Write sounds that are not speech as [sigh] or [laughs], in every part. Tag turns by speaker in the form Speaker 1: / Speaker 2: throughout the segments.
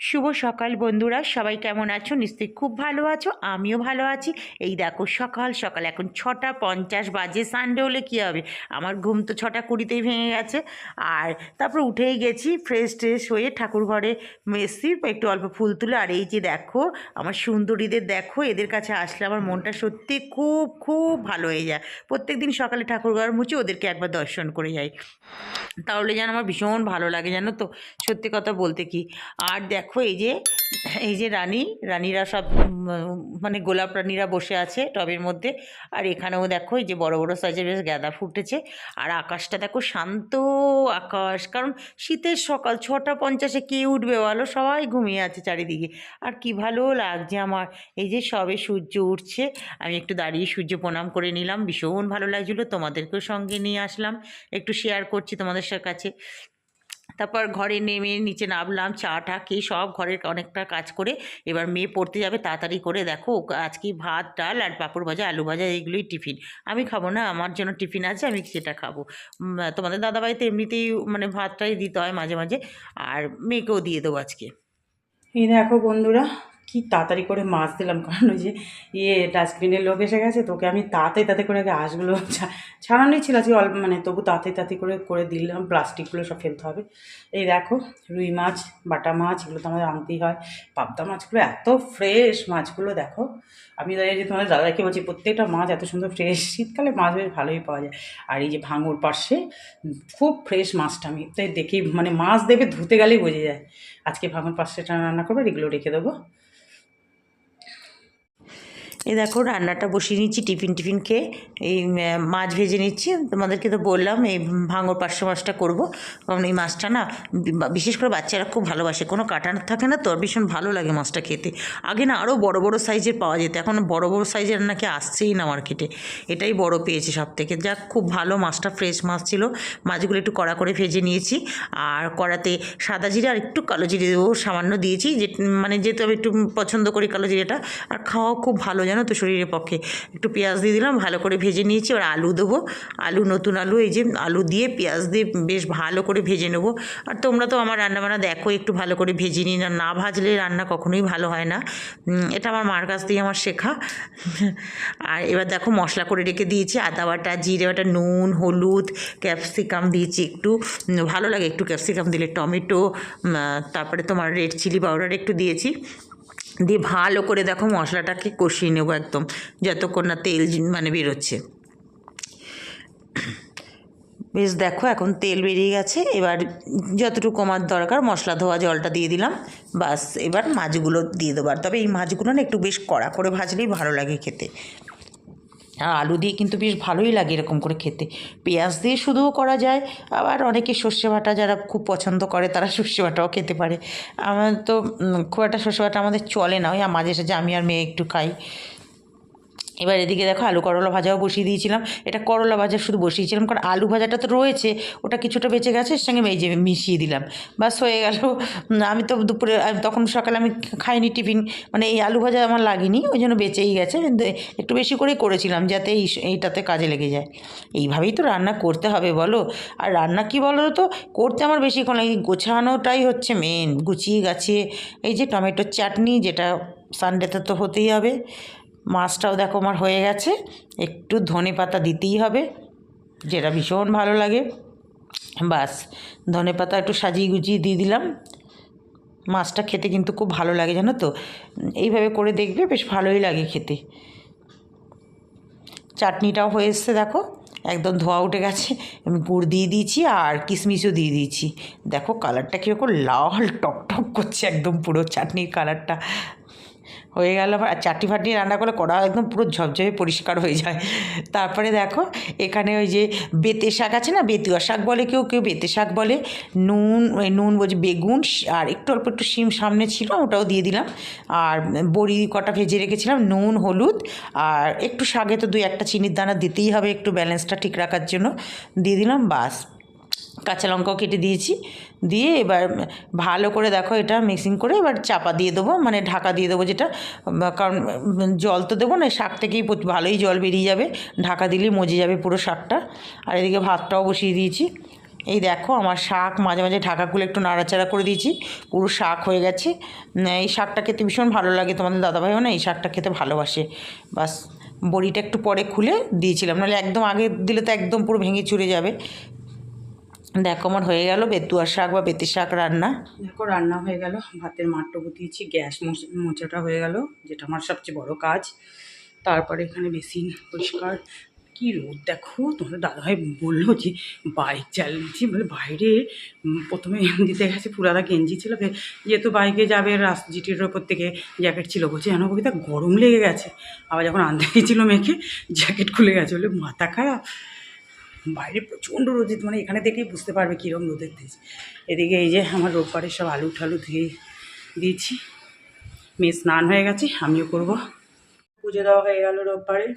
Speaker 1: শুভ সকাল বন্ধুরা, সবাই কেমন আছো? নিশ্চয়ই খুব ভালো আছো, আমিও ভালো আছি। এই দেখো সকাল সকাল, এখন ছটা পঞ্চাশ বাজে সানডে হলে কী হবে? আমার ঘুম তো ছটা কুড়িতেই ভেঙে গেছে। আর তারপর উঠেই গেছি ফ্রেশ ট্রেশ হয়ে ঠাকুর ঘরে এসছি একটু অল্প ফুল তুলে। আর এই যে দেখো, আমার সুন্দরীদের দেখো, এদের কাছে আসলে আমার মনটা সত্যি খুব খুব ভালো হয়ে যায়। প্রত্যেক দিন সকালে ঠাকুর ঘর মুছে ওদেরকে একবার দর্শন করে যাই। তাহলে যেন আমার ভীষণ ভালো লাগে, জানো তো? সত্যি কথা বলতে কি? আর দেখো এই যে এই যে রানী, রানীরা সব মানে গোলাপ রানীরা বসে আছে টবের মধ্যে। আর এখানেও দেখো, এই যে বড় বড় সাইজের বেশ গাঁদা ফুটেছে আর আকাশটা দেখো, শান্ত আকাশ। কারণ শীতের সকাল, ছটা পঞ্চাশে কে উঠবে বলো? সবাই ঘুমিয়ে আছে চারিদিকে। আর কি ভালো লাগছে আমার। এই যে সবে সূর্য উঠছে, আমি একটু দাঁড়িয়ে সূর্য প্রণাম করে নিলাম। ভীষণ ভালো লাগছিল, তোমাদেরকেও সঙ্গে নিয়ে আসলাম। একটু শেয়ার করছি তোমাদের কাছে। তারপর ঘরে নেমে নিচে নামলাম, চা টা কি সব ঘরের অনেকটা কাজ করে এবার মেয়ে পড়তে যাবে তাড়াতাড়ি করে দেখো আজকে ভাত, ডাল আর পাঁপড় ভাজা, আলু ভাজা এইগুলোই টিফিন। আমি খাব না, আমার জন্য টিফিন আছে, আমি সেটা খাব। তোমাদের দাদাবাড়িতে এমনিতেই মানে ভাতটাই দিতে হয় মাঝে মাঝে, আর মেয়েকেও দিয়ে দেবো আজকে।
Speaker 2: এই দেখো বন্ধুরা কি তাড়াতাড়ি করে মাছ দিলাম? কারণ ওই যে ইয়ে ডাস্টবিনের লোক এসে গেছে, তোকে আমি তাড়াতাড়ি তাতে করে আগে হাঁসগুলো ছা- ছাড়ানোই ছিল আজকে অল্প মানে তবু তাড়াতাড়ি তাড়াতাড়ি করে করে দিলাম, প্লাস্টিকগুলো সব ফেলতে হবে। এই দেখো, রুই মাছ, বাটা মাছ, এগুলো তো আমাদের আনতেই হয়। পাবদা মাছগুলো এত ফ্রেশ মাছগুলো দেখো। আমি দাঁড়িয়ে যে তোমাদের দাদাকে বলছি, প্রত্যেকটা মাছ এত সুন্দর ফ্রেশ শীতকালে মাছ বেশ ভালোই পাওয়া যায়। আর এই যে ভাঙুর পাশে, খুব ফ্রেশ মাছটা আমি, তাই দেখি মানে মাছ দেবে ধুতে গেলেই বোঝা যায়। আজকে ভাঙুর পাশেটা রান্না করব এগুলো রেখে দেবো।
Speaker 1: এই দেখো রান্নাটা বসিয়ে নিচ্ছি, টিফিন টিফিন খেয়ে এই মাছ ভেজে নিচ্ছি। তোমাদেরকে তো বললাম এই ভাঙর পার্শ্ব মাছটা করব। কারণ এই মাছটা না বিশেষ করে বাচ্চারা খুব ভালোবাসে। কোনো কাটা থাকে না তো ভীষণ ভালো লাগে মাছটা খেতে। আগে না আরও বড় বড় সাইজের পাওয়া যেত, এখন বড় বড় সাইজের নাকি আসছেই না মার্কেটে। এটাই বড় পেয়েছে সব থেকে যাক, খুব ভালো মাছটা, ফ্রেশ মাছ ছিল। মাছগুলো একটু কড়া করে ভেজে নিয়েছি। আর কড়াতে সাদা জিরে আর একটু কালো জিরে সামান্য দিয়েছি, যে মানে যেহেতু আমি একটু পছন্দ করি কালো জিরেটা। আর খাওয়াও খুব ভালো জানো তো শরীরের পক্ষে। একটু পেঁয়াজ দিয়ে দিলাম, ভালো করে ভেজে নিয়েছি। এবার আলু দেবো। আলু, নতুন আলু, এই যে আলু দিয়ে পেঁয়াজ দিয়ে বেশ ভালো করে ভেজে নেব। আর তোমরা তো আমার রান্নাবান্না দেখো, একটু ভালো করে ভেজে নিই না না ভাজলে রান্না কখনোই ভালো হয় না। এটা আমার মার কাছ দিয়ে আমার শেখা। আর এবার দেখো মশলা করে রেখে দিয়েছি। আদা বাটা, জিরে বাটা, নুন, হলুদ, ক্যাপসিকাম দিয়েছি একটু। ভালো লাগে একটু ক্যাপসিকাম দিলে। টমেটো তারপরে তোমার রেড চিলি পাউডার একটু দিয়েছি। দিয়ে ভালো করে দেখো মশলাটাকে কষিয়ে নেব একদম, যতক্ষণ না তেল মানে বেরোচ্ছে। বেশ দেখো এখন তেল বেরিয়ে গেছে, এবার যতটুকু আমার দরকার মশলা ধোয়া জলটা দিয়ে দিলাম, বাস এবার মাছগুলো দিয়ে দেবার তবে এই মাছগুলো না একটু বেশ কড়া করে ভাজলেই ভালো লাগে খেতে। আর আলু দিয়ে কিন্তু বেশ ভালোই লাগে এরকম করে খেতে। পেঁয়াজ দিয়ে শুধুও করা যায়, আবার অনেকে সর্ষে বাটা যারা খুব পছন্দ করে তারা সর্ষে বাটাও খেতে পারে। আমার তো খুব একটা সর্ষে বাটা আমাদের চলে না, ওই মাঝে সাঝে আমি আর মেয়ে একটু খাই। এবার এদিকে দেখো আলু করলা ভাজাও বসিয়ে দিয়েছিলাম। এটা করলা ভাজা শুধু বসিয়েছিলাম, কারণ আলু ভাজাটা তো রয়েছে, ওটা কিছুটা বেঁচে গেছে, এর সঙ্গে মেজে মিশিয়ে দিলাম। বাস হয়ে গেল। আমি তো দুপুরে তখন সকালে আমি খাইনি টিফিন মানে এই আলু ভাজা আমার লাগেনি, ওই জন্য বেঁচেই গেছে। একটু বেশি করেই করেছিলাম, যাতে এই এইটাতে কাজে লেগে যায়। এইভাবেই তো রান্না করতে হবে, বলো। আর রান্না কি বলো তো করতে আমার বেশিক্ষণ লাগে, গোছানোটাই হচ্ছে মেন গুছিয়ে গাছিয়ে এই যে টমেটোর চাটনি, যেটা সানডেতে তো হতেই হবে। মাছটাও দেখো আমার হয়ে গেছে। একটু ধনে পাতা দিতেই হবে, যেটা ভীষণ ভালো লাগে। বাস, ধনে পাতা একটু সাজিয়ে গুজিয়ে দিয়ে দিলাম। মাছটা খেতে কিন্তু খুব ভালো লাগে, জানো তো? এইভাবে করে দেখবে বেশ ভালোই লাগে খেতে। চাটনিটাও হয়ে এসছে, দেখো। একদম ধোয়া উঠে গেছে, আমি গুড় দিয়ে দিয়েছি আর কিশমিশও দিয়ে দিয়েছি। দেখো, কালারটা কীরকম লাল টক টক করছে একদম পুরো চাটনির কালারটা। হয়ে গেল আর চাটনি ফাটনি রান্না করলে কড়া একদম পুরো ঝপঝপে পরিষ্কার হয়ে যায়। তারপরে দেখো, এখানে ওই যে বেতে শাক আছে না, বেতুয়া শাক বলে কেউ কেউ বেতে শাক বলে। নুন, ওই নুন বলছি বেগুন, আর একটু অল্প একটু শিম সামনে ছিল, ওটাও দিয়ে দিলাম। আর বড়ি কটা ভেজে রেখেছিলাম, নুন, হলুদ, আর একটু শাকে তো দুই একটা চিনির দানা দিতেই হবে, একটু ব্যালেন্সটা ঠিক রাখার জন্য দিয়ে দিলাম, বাস। কাঁচা লঙ্কাও কেটে দিয়েছি। দিয়ে এবার ভালো করে দেখো এটা মিক্সিং করে এবার চাপা দিয়ে দেবো মানে ঢাকা দিয়ে দেবো যেটা কারণ জল তো দেবো না শাক থেকেই ভালোই জল বেরিয়ে যাবে, ঢাকা দিলেই মজে যাবে পুরো শাকটা। আর এদিকে ভাতটাও বসিয়ে দিয়েছি। এই দেখো আমার শাক মাঝে মাঝে ঢাকাগুলো একটু নাড়াচাড়া করে দিয়েছি, পুরো শাক হয়ে গেছে। এই শাকটা খেতে ভীষণ ভালো লাগে, তোমাদের দাদাভাইও না এই শাকটা খেতে ভালোবাসে। বাস, বড়িটা একটু পরে খুলে দিয়েছিলাম, নাহলে একদম আগে দিলে তো একদম পুরো ভেঙে চুরে যাবে। দেখো আমার হয়ে গেল বেতুয়ার শাক বা বেতের শাক রান্না।
Speaker 2: দেখো, রান্না হয়ে গেল। ভাতের মাঠটা গুটিয়েছি, গ্যাস মোছাটা হয়ে গেল, যেটা আমার সবচেয়ে বড় কাজ। তারপরে এখানে বেসিন পরিষ্কার। কি রোদ, দেখো তোমার দাদাভাই বলল যে বাইক চালিয়েছি, বলে বাইরে প্রথমে দিতে গেছে পুরাদা গেঞ্জি ছিল যেহেতু বাইকে যাবে, রাস, জিটির ওপর থেকে জ্যাকেট ছিল, বলছে যেন কবিতা গরম লেগে গেছে। আবার যখন আনতে গেছিল মেয়েকে, জ্যাকেট খুলে গেছে, বলে, মাথা খারাপ? বাইরে প্রচণ্ড রোদ মানে এখানে দেখেই বুঝতে পারবে কীরকম রোদের তেজ। এদিকে এই যে আমার রোববারের সব আলু ঠালু ধুয়ে দিয়েছি, মেয়ে স্নান হয়ে গেছে, আমিও করব। পুজো দেওয়া হয়ে গেল রোববারে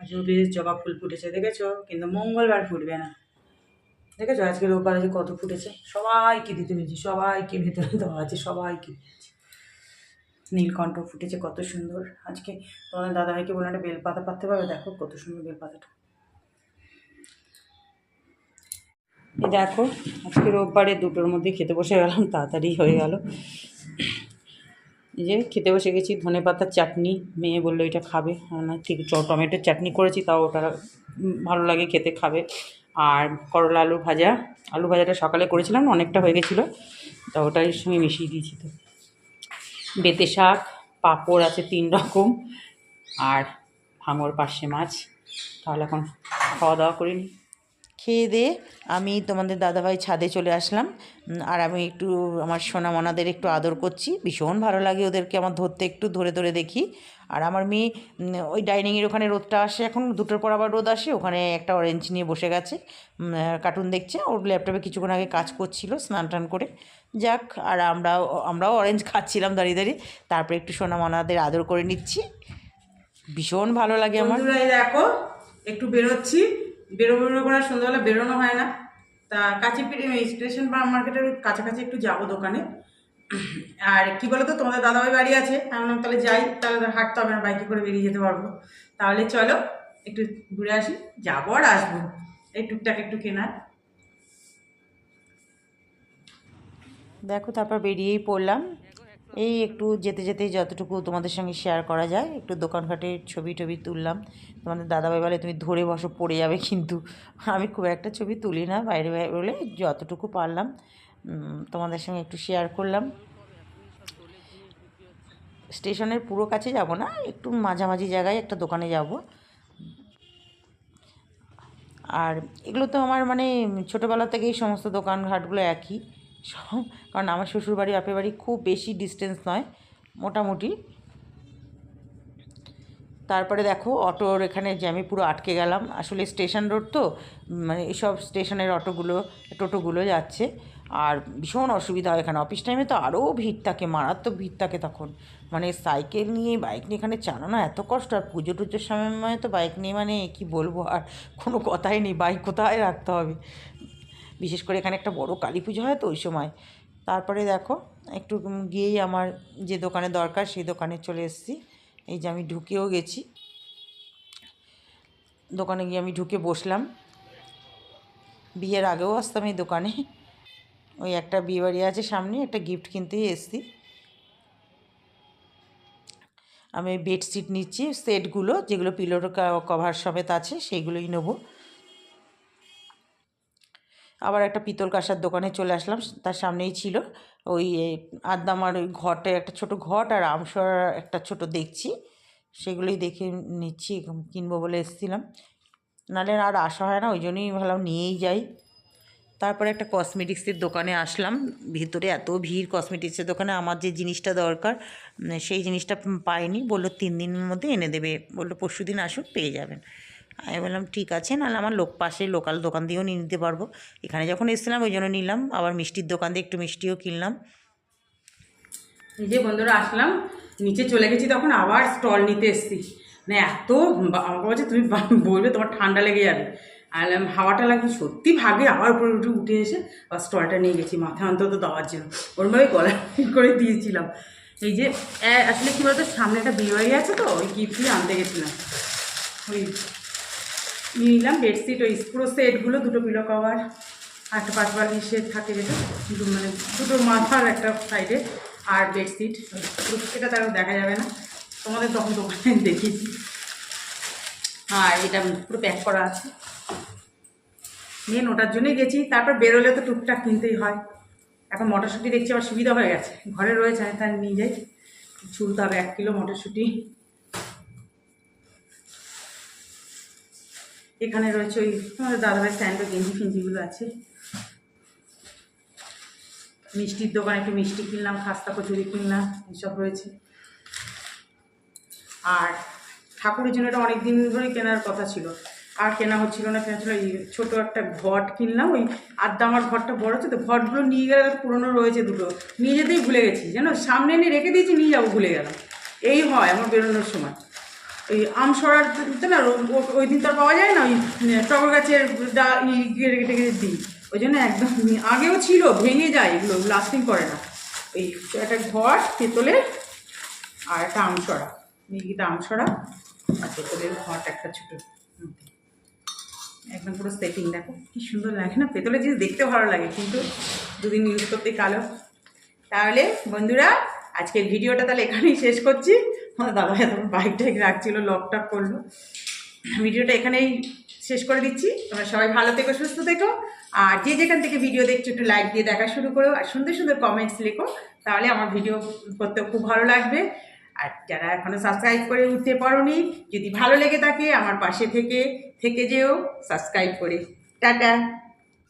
Speaker 2: আজও বেশ জবা ফুল ফুটেছে, দেখেছ? কিন্তু মঙ্গলবার ফুটবে না। দেখেছ? আজকে রোববার আছে কত ফুটেছে? সবাইকে দিতে পেরেছি, সবাইকে ভেতরে দেওয়া আছে, সবাইকে। নীলকণ্ঠ ফুটেছে, কত সুন্দর। আজকে তোমাদের দাদাভাইকে বললাম একটা বেলপাতা পাততে পারবে? দেখো কত সুন্দর বেলপাতাটা। দেখো, আজকে রোববারে দুটোর মধ্যে খেতে বসে গেলাম, তাড়াতাড়ি হয়ে গেল। এই যে খেতে বসে গেছি, ধনে পাতার চাটনি, মেয়ে বলল এটা খাবে। না ঠিক টমেটোর চাটনি করেছি, তাও ওটা ভালো লাগে খেতে, খাবে। আর করলা আলু ভাজা, আলু ভাজাটা সকালে করেছিলাম, অনেকটা হয়ে গেছিল, তা ওটার সঙ্গে মিশিয়ে দিয়েছি তো। বেতে শাক, পাঁপড় আছে তিন রকম, আর ভাঙর পার্শে মাছ, তাহলে এখন খাওয়া দাওয়া করিনি
Speaker 1: খেয়ে দিয়ে আমি তোমাদের দাদাভাই ছাদে চলে আসলাম। আর আমি একটু আমার সোনামনাদের একটু আদর করছি। ভীষণ ভালো লাগে ওদেরকে আমার ধরতে একটু ধরে ধরে দেখি। আর আমার মেয়ে ওই ডাইনিংয়ের ওখানে রোদটা আসে, এখন দুটোর পর আবার রোদ আসে, ওখানে একটা অরেঞ্জ নিয়ে বসে গেছে। কার্টুন দেখছে। ওর ল্যাপটপে কিছুক্ষণ আগে কাজ করছিল, স্নান টান করে। যাক, আর আমরাও আমরাও অরেঞ্জ খাচ্ছিলাম দাঁড়িয়ে দাঁড়িয়ে। তারপরে একটু সোনামনাদের আদর করে নিচ্ছি। ভীষণ ভালো লাগে আমার।
Speaker 2: দেখো, একটু বেরোচ্ছি। বেরো বেরো করে সন্ধ্যাবেলা বেরোনো হয় না। তা কাছে স্টেশন বা মার্কেটের কাছাকাছি একটু যাব দোকানে। আর কি বলো তো তোমাদের দাদাভাই বাড়ি আছে। আমি তাহলে যাই, তাহলে হাঁটতে হবে না বাইকে করে বেরিয়ে যেতে পারব। তাহলে চলো, একটু ঘুরে আসি। যাব আর আসব। এই টুকটাক একটু কেনার।
Speaker 1: দেখো, তারপর বেরিয়েই পড়লাম। এই একটু যেতে যেতে যতটুকু তোমাদের সঙ্গে শেয়ার করা যায় একটু দোকানঘাটের ছবি টবি তুললাম। তোমাদের দাদাভাই বলে তুমি ধরে বসো পড়ে যাবে কিন্তু। আমি খুব একটা ছবি তুলি না বাইরে বাইরে বলে যতটুকু পারলাম তোমাদের সঙ্গে একটু শেয়ার করলাম। স্টেশনের পুরো কাছে যাব না একটু মাঝামাঝি জায়গায় একটা দোকানে যাব। আর এগুলো তো আমার মানে ছোটোবেলা থেকেই সমস্ত দোকানঘাটগুলো একই। সব। কারণ আমার শ্বশুরবাড়ি বাপের বাড়ি খুব বেশি ডিস্টেন্স নয়, মোটামুটি। তারপরে দেখো, অটোর এখানে জ্যামে পুরো আটকে গেলাম। আসলে স্টেশন রোড তো মানে এইসব স্টেশনের অটোগুলো, টোটোগুলো যাচ্ছে। আর ভীষণ অসুবিধা হয় এখানে। অফিস টাইমে তো আরও ভিড় থাকে, মারাত্মক ভিড় থাকে তখন। মানে সাইকেল নিয়ে বাইক নিয়ে এখানে চালানো এত কষ্ট। আর পুজো টুজোর সময় তো বাইক নিয়ে মানে কি বলব? আর কোনো কথাই নেই। বাইক কোথায় রাখতে হবে? বিশেষ করে এখানে একটা বড় কালী পুজো হয় তো ওই সময়। তারপরে দেখো, একটু গিয়েই আমার যে দোকানে দরকার সেই দোকানে চলে এসেছি। এই যে আমি ঢুকেও গেছি। দোকানে গিয়ে আমি ঢুকে বসলাম। বিয়ের আগেও আসতাম এই দোকানে। ওই একটা বিয়ে বাড়ি আছে সামনে, একটা গিফট কিনতেই এসছি। আমি বেডশিট নিচ্ছি, সেটগুলো যেগুলো পিলোর কভার সমেত আছে, সেইগুলোই নেব। আবার একটা পিতল কাঁসার দোকানে চলে আসলাম তার সামনেই ছিল ওই এ, আদ্দামার ওই ঘটে একটা ছোট ঘট আর আমসর একটা ছোট দেখছি সেগুলোই দেখে নিচ্ছি কিনবো বলে এসেছিলাম। নাহলে আর আসা হয় না ওই জন্যই ভাবলাম নিয়েই যাই। তারপরে একটা কসমেটিক্সের দোকানে আসলাম ভিতরে এত ভিড় কসমেটিক্সের দোকানে আমার যে জিনিসটা দরকার সেই জিনিসটা পাইনি বলল তিন দিনের মধ্যে এনে দেবে বলল পরশু দিন আসুন পেয়ে যাবেন। আমি বললাম, ঠিক আছে, নাহলে আমার লোক পাশে লোকাল দোকান দিয়েও নিয়ে নিতে পারব। এখানে যখন এসেছিলাম, ওই জন্য নিলাম। আবার মিষ্টির দোকান দিয়ে একটু মিষ্টিও কিনলাম।
Speaker 2: এই যে বন্ধুরা, আসলাম। নিচে চলে গেছি তখন আবার স্টল নিতে এসছি। মানে এত বা- আমাকে বলছে, তুমি বলবে তোমার ঠান্ডা লেগে যাবে। আর হাওয়াটা লাগবে সত্যি ভাগে আবার উপরে উঠে উঠে এসে আবার স্টলটা নিয়ে গেছি, মাথায় অন্তত দেওয়ার জন্য। ওরমভাবে গলা [laughs] করে দিয়েছিলাম। এই যে আসলে কী বলতো, সামনে একটা বিয়ে আছে তো, ওই গিফটই আনতে গেছিলাম। ওই নিয়ে নিলাম বেডশিট, ওই পুরো সেটগুলো, দুটো পিলো কভার একটা পাঁচ বালিশের থাকে যেটা, দুটো মানে দুটো মাথার একটা সাইডে আর বেডশিট। এটা তার দেখা যাবে না। তোমাদের তখন দোকানে দেখিয়েছি। আর এটা পুরো প্যাক করা আছে। মেন ওটার জন্যই গেছি। তারপর বেরোলে তো টুকটাক কিনতেই হয়। এখন মটরশুঁটি দেখছি আবার সুবিধা হয়ে গেছে। ঘরে রয়েছে, আমি তার নিয়ে যাই। ছুলতে হবে এক কিলো মটরশুঁটি। এখানে রয়েছে ওই আমাদের দাদাভাই স্ট্যান্ডে গেঞ্জি ফেঞ্জিগুলো আছে। মিষ্টির দোকানে একটু মিষ্টি কিনলাম, খাস্তা কচুরি কিনলাম, এইসব রয়েছে। আর ঠাকুরের জন্য এটা অনেক দিন ধরেই কেনার কথা ছিল। আর কেনা হচ্ছিল না, কেনা ছিল ছোটো একটা ঘট কিনলাম, ওই আড্ডা আমার ঘরটা বড় হচ্ছে তো ঘটগুলো নিয়ে গেলে পুরনো রয়েছে দুটো। নিয়ে যেতেই ভুলে গেছি জানো সামনে এনে রেখে দিয়েছি, নিয়ে যাব, ভুলে গেলাম। এই হয় আমার বেরোনোর সময়। ওই আমসরার তো না ওই দিন তো পাওয়া যায় না, ওই টগর গাছের ডা কেটে কেটে দিই। ওই জন্য একদম আগেও ছিল, ভেঙে যায়, এগুলো লাস্টিং করে না। ওই একটা ঘর পেতলের আর একটা আমসরা মিহিটা আমসরা আর পেতলের ঘট একটা ছোটো। একদম পুরো সেটিং দেখো, কি সুন্দর লাগে না? পেতলের জিনিস দেখতে ভালো লাগে, কিন্তু দুদিন ইউজ করতে কালো। তাহলে বন্ধুরা, আজকের ভিডিওটা তাহলে এখানেই শেষ করছি। আমার দাদা এত বাইকটা রাখছিল লকটক করল। ভিডিওটা এখানেই শেষ করে দিচ্ছি। তোমরা সবাই ভালো থেকো, সুস্থ থেকো। আর যে যেখান থেকে ভিডিও দেখছ, একটু লাইক দিয়ে দেখা শুরু করো। আর সুন্দর সুন্দর কমেন্টস লেখো। তাহলে আমার ভিডিও করতে খুব ভালো লাগবে। আর যারা এখনও সাবস্ক্রাইব করে উঠতে পারোনি, যদি ভালো লেগে থাকে, আমার পাশে থেকে থেকে যেও সাবস্ক্রাইব করে। টাটা।